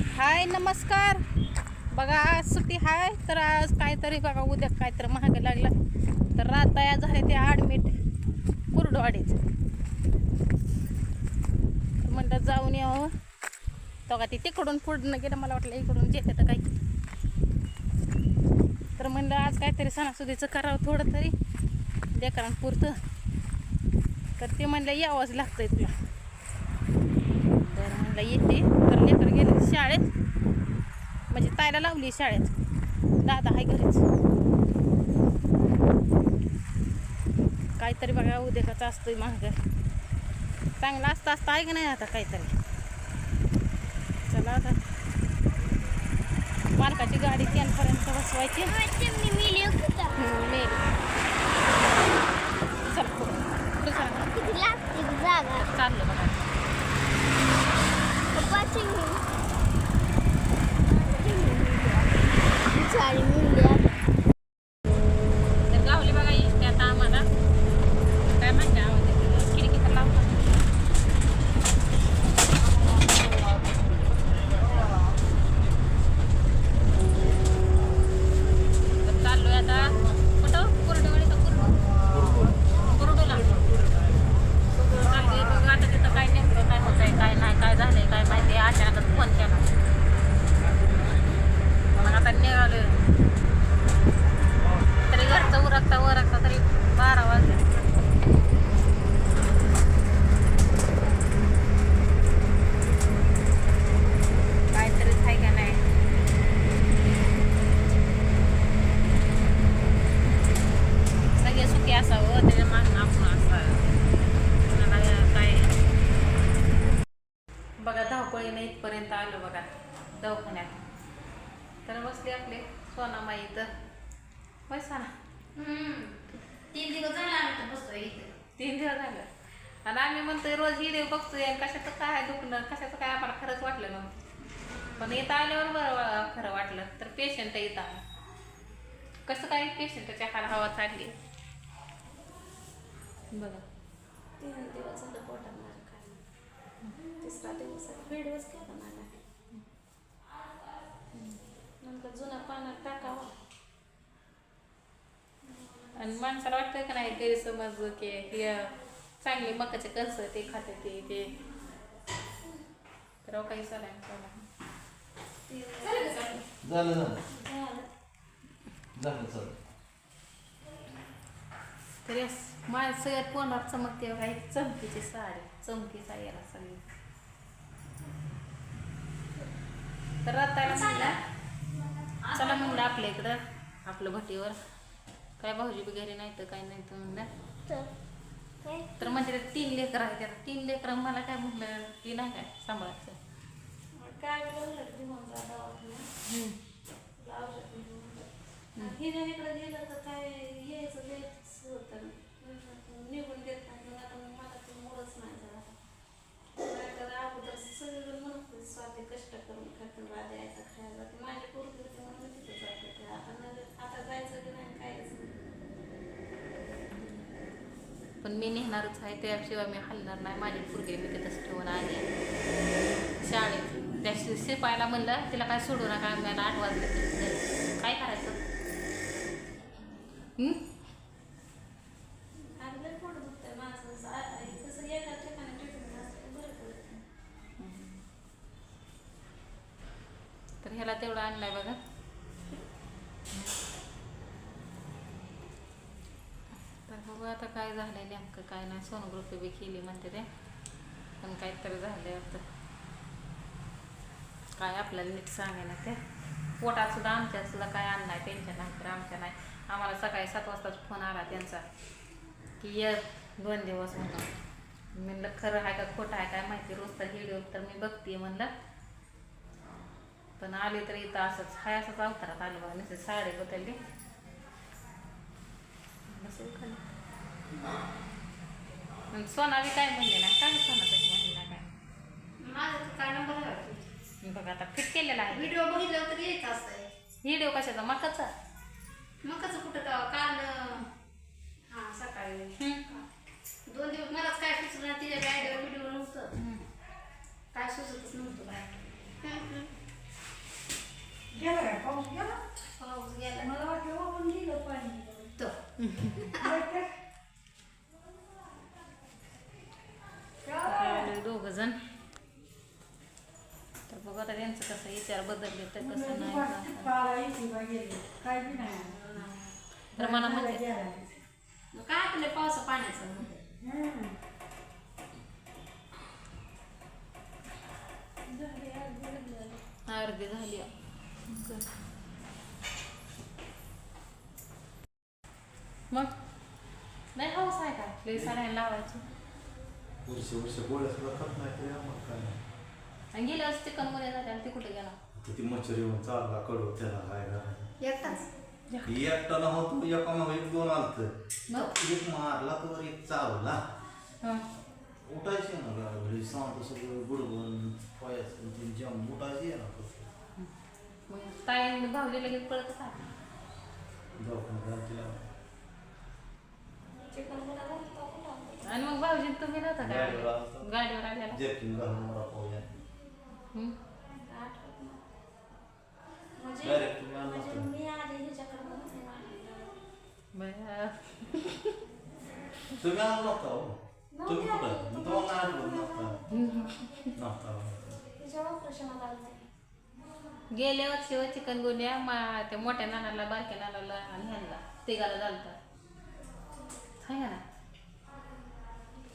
हाय नमस्कार. बघा आज सुट्टी हाय तर आज काहीतरी बघा उद्या काहीतरी महाग लागला. तर राता झाले ते ॲडमिट कुरडवाडीच. म्हणलं जाऊन यावं. तो का ती तिकडून पुढनं गेलं मला वाटलं इकडून जेते तर काही. तर म्हणलं आज काहीतरी सणासुदीचं करावं थोडं तरी. लेकरांपुरतं तर ते म्हणलं यावंच लागतंय तुला. म्हणलं येते. तर लेकर गेले शाळेत. म्हणजे तायला लावली शाळेत. दादा आहे घरीच. काहीतरी बघा उद्योगाचं असतोय महाग चांगलं असतं असतं. आहे की नाही आता काहीतरी? चला आता. मालकाची गाडी कॅनपर्यंत बसवायची. चाललं बघा. तर गावली बघा इष्ट आता आम्हाला काय म्हणते आवाज येतो खिडकी तर लावतात तर चाललोय आता कुठं कुरडवाडी का कुरडू कुरडूला चाललोय बघ आता तिथं काय नेमकं काय होतंय काय नाही काय झालंय काय माहिती अचानकच फोन केला मग आता निघालोय तरी घरचं उरकता उरकता तरी बारा वाजले काहीतरी आहे का नाही असावं त्याच्या मागणं आपण असावं कोणाला काय बघा धावपळीने इथपर्यंत आलो बघा दवाखान्यात. तर बसले आपले सोनामाई इथं. बसा ना तीन दिवस झाला आम्ही तर बसतोय इथे. तीन दिवस झालं. आणि आम्ही म्हणतोय रोज व्हिडिओ बघतोय आणि कशाचं काय दुखणं कशाचं काय आम्हाला खरंच वाटलं नव्हतं. पण इथं आल्यावर बरं खरं वाटलं. तर पेशंट इथं आला. कसं काय पेशंटच्या हाल हवा चालली? बघा. तीन दिवस झालं माझ्या काय तिसरा दिवस आहे व्हिडिओच केला मला नंतर जुना पाण्यात टाकावा. आणि माणसाला वाटतं का नाही गैरसमज की हे चांगली मकाचे कणस ते खाते ते ते. तर काही सोडा झालं? झालं. झालं. तरी माझ्या सगळ्यात कोणावर चमकते काही चमकीची साडी चमकी साडी याला सगळी. तर रतायला म्हणलं चला म्हणलं आपल्या इकडं आपलं भटीवर काय भाऊजी वगैरे नाही तर काय नाही तर म्हणलं. तर म्हणजे तीन लेकर आहेत आता तीन लेकर मला काय म्हणलं ती नाही काय सांभाळायचं. काय हिने इकडे गेलं तर काय यायचं लेटच होतं निघून देत नाही मग आता मला ते मुळच नाही झाला. तर अगोदर सगळेजण म्हणत होते, स्वाती कष्ट करून खातून राधा यायचा खायला. ते माझे पोरगी होते म्हणून मी तिथं जात होते आता आता जायचं की नाही काहीच नाही. पण मी नेहणारच आहे त्याशिवाय मी हलणार नाही. माझे पुरगे मी तिथंच ठेवून आले. शाळेत. त्या शि- शिपायला म्हणलं तिला काय सोडू नका मला आठ वाजले. काय करायचं हं? आणि लय पोट दुखतंय माझं असं आ- आ- कसं एका ठिकाणी ट्रीटमेंट असतं बरं पडतं तर ह्याला तेवढं आणलाय बघा. तर बघू आता काय झालंय नेमकं काय नाही. सोनोग्राफी बी केली म्हणते ते. पण काहीतरी झालंय आता. काय आपल्याला नीट सांगायला ते. पोटात सुद्धा आमच्या सुद्धा काय आणणार त्यांच्या नाही तर आमच्या नाही. आम्हाला सकाळी सात वाजताच फोन आला त्यांचा की ये दोन दिवस म्हणून. म्हणलं खरं आहे का खोटं आहे काय माहिती? रोज तर व्हिडिओ तर मी बघते म्हणलं. पण आले तर इथं असंच. हाय असंच अवतारात आलं बघा नुसते साडी बदलली बसेल खाली. आणि सोना बी काय म्हणले ना काय सोना तशी म्हणली ना काय? माझं काय नंबर बघा आता फिट केलेला आहे. व्हिडिओ बघितल्यावर तर येत असतंय व्हिडिओ कशाचा? मकाचा? मग कसं कुठं का काल हा सकाळी. दोन दिवस मलाच काय सुचलं तिच्या गाडीवर व्हिडिओ नव्हतं. काय सुचतच नव्हतं गेला काय पाऊस गेला पाऊस गेला मला वाटलं वाहून गेलं पाणी तो दोघ जण तर बघा आता त्यांचं कसं विचार बदलले तर कसं नाही काय तर मला म्हणजे काय आपले पावसा पाण्याचं अर्धी झाली मग? नाही हौस आहे का? लई साड्या लावायची. वर्ष वर्ष गोळ्या सुद्धा खात नाही तरी आम्हाला काय नाही आणि झाले आणि ते कुठे गेला? आता ती मच्छर येऊन चालला कडू त्याला काय करायचं एकटाच? एकटा न होतो एका मागं एक दोन आलत? एक मारला तर एक चावला. हं. उठायचे ना गाडी सांगतो सगळं बुडवून पायाचं ते जम उठायचे ना. मग ताई भावली लगेच पळत चिकन घालतो कुठं आणि मग भाऊजी तुम्ही नव्हता का गाडीवर आलता. गाडीवर आलेला जर्किन घालून मला पाहूया हं? आठवत नाही. म्हणजे Direct तुम्ही आणलं म्हणजे होतं. मी आधी ह्याच्याकडे बघते माझ्या. बरं. तुम्ही आणलं नव्हता हो तुम्ही नव्हते कुठं आले. तुम्हाला आणलं नव्हता नव्हता तिच्या ऑपरेशनाला आलते. गेल्या वर्षी व चिकन गोल्या मा त्या मोठ्या नानाला बारक्या नानाला आणि ह्यांना. तिघाला झालता. हाय का ना.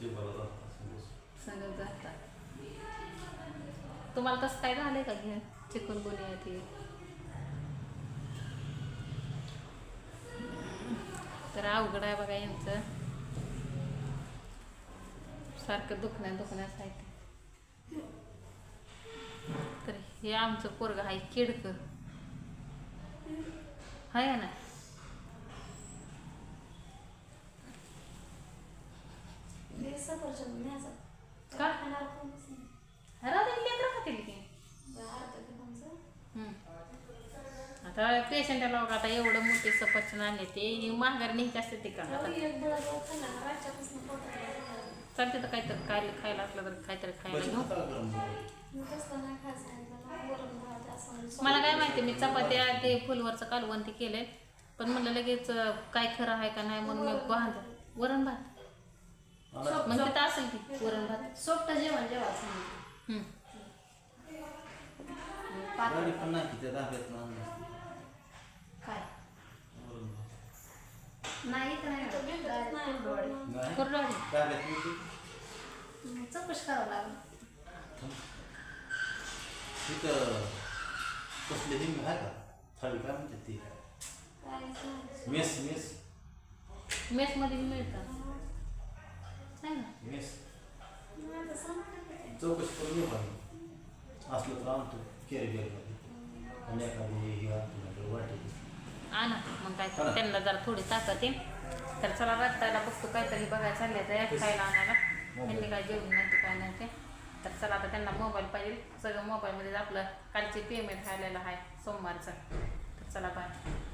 ते बरं झालं. सगळं जाता तुम्हाला कसं काय झालंय का घे चिकन गोल्या ते तर अवघड आहे बघा यांचं. सारखं दुखण्या दुखण्याच आहे हे आमचं पोरग आहे किडक आहे ना. का? लेकरं खातील की. आता पेशंटला बघा आता एवढं मोठे सफरचंद आणले ते महागार न्यायचे असते ते का. चालते तर काहीतरी काय खायला असलं तर काहीतरी खायला घेऊ नका गरम करू. मी तसलं नाही खायचं सांगितलं. वरण भात असं म्हणजे मला काय माहिती मी चपात्या ते फुलवरचं कालवण ते केलंय. पण म्हणलं लगेच काय खरं आहे का नाही म्हणून मी बांध वरण भात. मग तिथं असेल की वरण भात. सोपटं जेवण जेव्हा. काय. नाही इथं नाही. चौकशी करावं लागलं. तिथं कसले हिंग आहे का थाळी काय म्हणते ती काहीच नाही. मेस मेस मेसमध्ये मिळतं आहे ना मेस नाही तर सांगते ते. चौकशी करून येऊ आम्ही असलं तर आणतो केरी बेलमध्ये आणि एखादी हे आणतो नाही वाटेल आणा मग काय आणा. त्यांना जरा थोडी ताकद येईल तर चला रत्तायला बघतो काहीतरी बघायला चालले तर खायला आणायला त्यांनी काय जेवण नाही ते काय नाही ते तर चला आता त्यांना मोबाईल पाहिजे. सगळं मोबाईलमध्येच आपलं कालचे पेमेंट आलेलं आहे सोमवारचं. तर चला बाय